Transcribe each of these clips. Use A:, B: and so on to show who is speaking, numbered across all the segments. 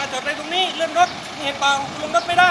A: มาจอดอะไรตรงนี้เลื่อนรถเห็นเปล่าลงรถไม่ได้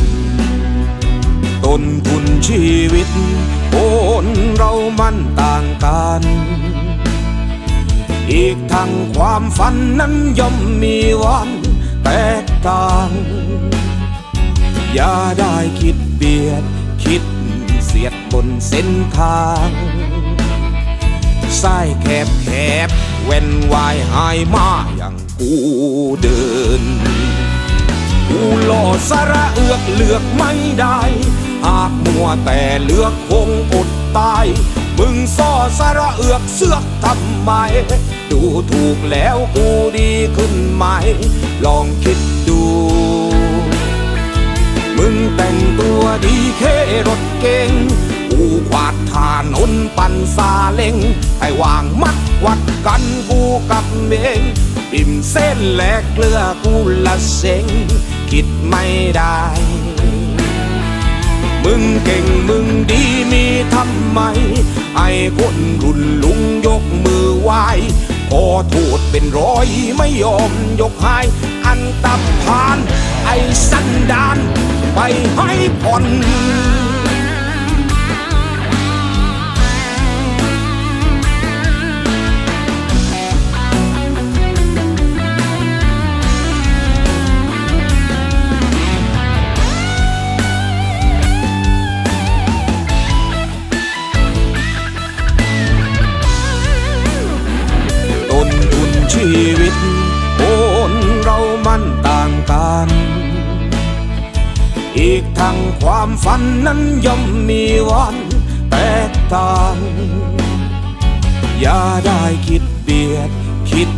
B: ต้นทุนชีวิตคนเรามันต่างกัน อีกทั้งความฝันนั้นย่อมมีวันแตกต่าง อย่าได้คิดเบียด คิดเสียดบนเส้นทางสายแคบแคบเว้นวายหายมาอย่างกูเดินกูหล่อสาระเอือกเลือกไม่ได้ หากมัวแต่เลือกคงอดตาย มึงซ่อสาระเอือกเสือกทำไม ดูถูกแล้วกูดีขึ้นไหม ลองคิดดู มึงแต่งตัวดีแค่รถเก๋งกูขวาดทานนปั่นซาเล้งให้วางมัดวัดกันกูกับเมงปิ่มเส้นแหลกเกลือกูละเซ็งคิดไม่ได้ มึงเก่งมึงดีมีทำไม ไอ้คนรุ่นลุงยกมือไหว้ขอโทษเป็นร้อยไม่ยอมยกให้อันตับผ่าน ไอ้สันดาน ไปให้ผ่อน อีกทั้งความฝันนั้นย่อมมีวันแตกต่าง อย่าได้คิดเบียด คิด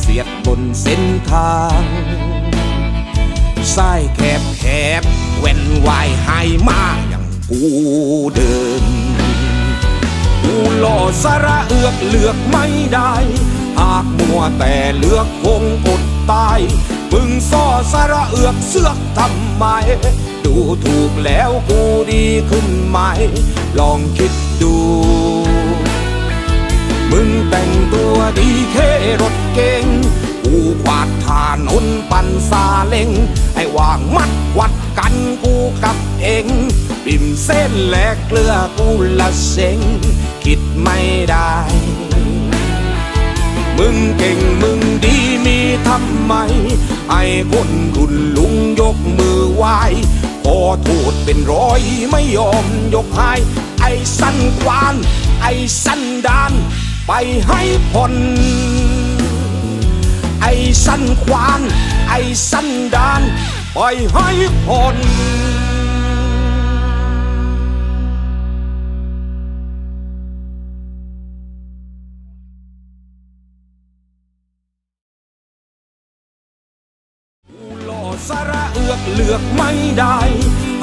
B: เสียดบนเส้นทางสายแคบแคบเว้นวายหายมาอย่างกูเดินกูหล่อสาระเอือกเลือกไม่ได้ หากมัวแต่เลือกคงอดตายมึงซ่อสาระเอือกเสือกทำไม ดูถูกแล้วกูดีขึ้นไหม ลองคิดดู มึงแต่งตัวดีแค่รถเก๋งกูขวาดทานนปั่นซาเล้งให้วางมัดวัดกันกูกับเองปิ่มเส้นแหลกเกลือกูละเซ็งคิดไม่ได้ มึงเก่งมึงดีมีทำไม ไอ้คนรุ่นลุงยกมือไหว้ อโทษเป็นร้อยไม่ยอมยกให้ไอ้สั้นควาน ไอ้สั้นดาน ไปให้พ้นไอ้สั้นควาน ไอ้สั้นดาน ไปให้พ้นหล่อสาระ อกเลือกไม่ได้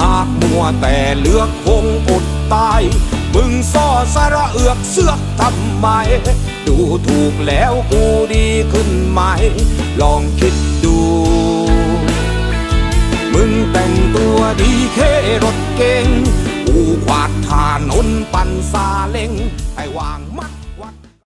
B: หากมัวแต่เลือกคงอดตาย มึงซ่อสาระเอือกเสือกทำไม ดูถูกแล้วกูดีขึ้นไหม ลองคิดดู มึงแต่งตัวดีแค่รถเก๋งกูขวาดทานนปั่นซาเล้งให้วาง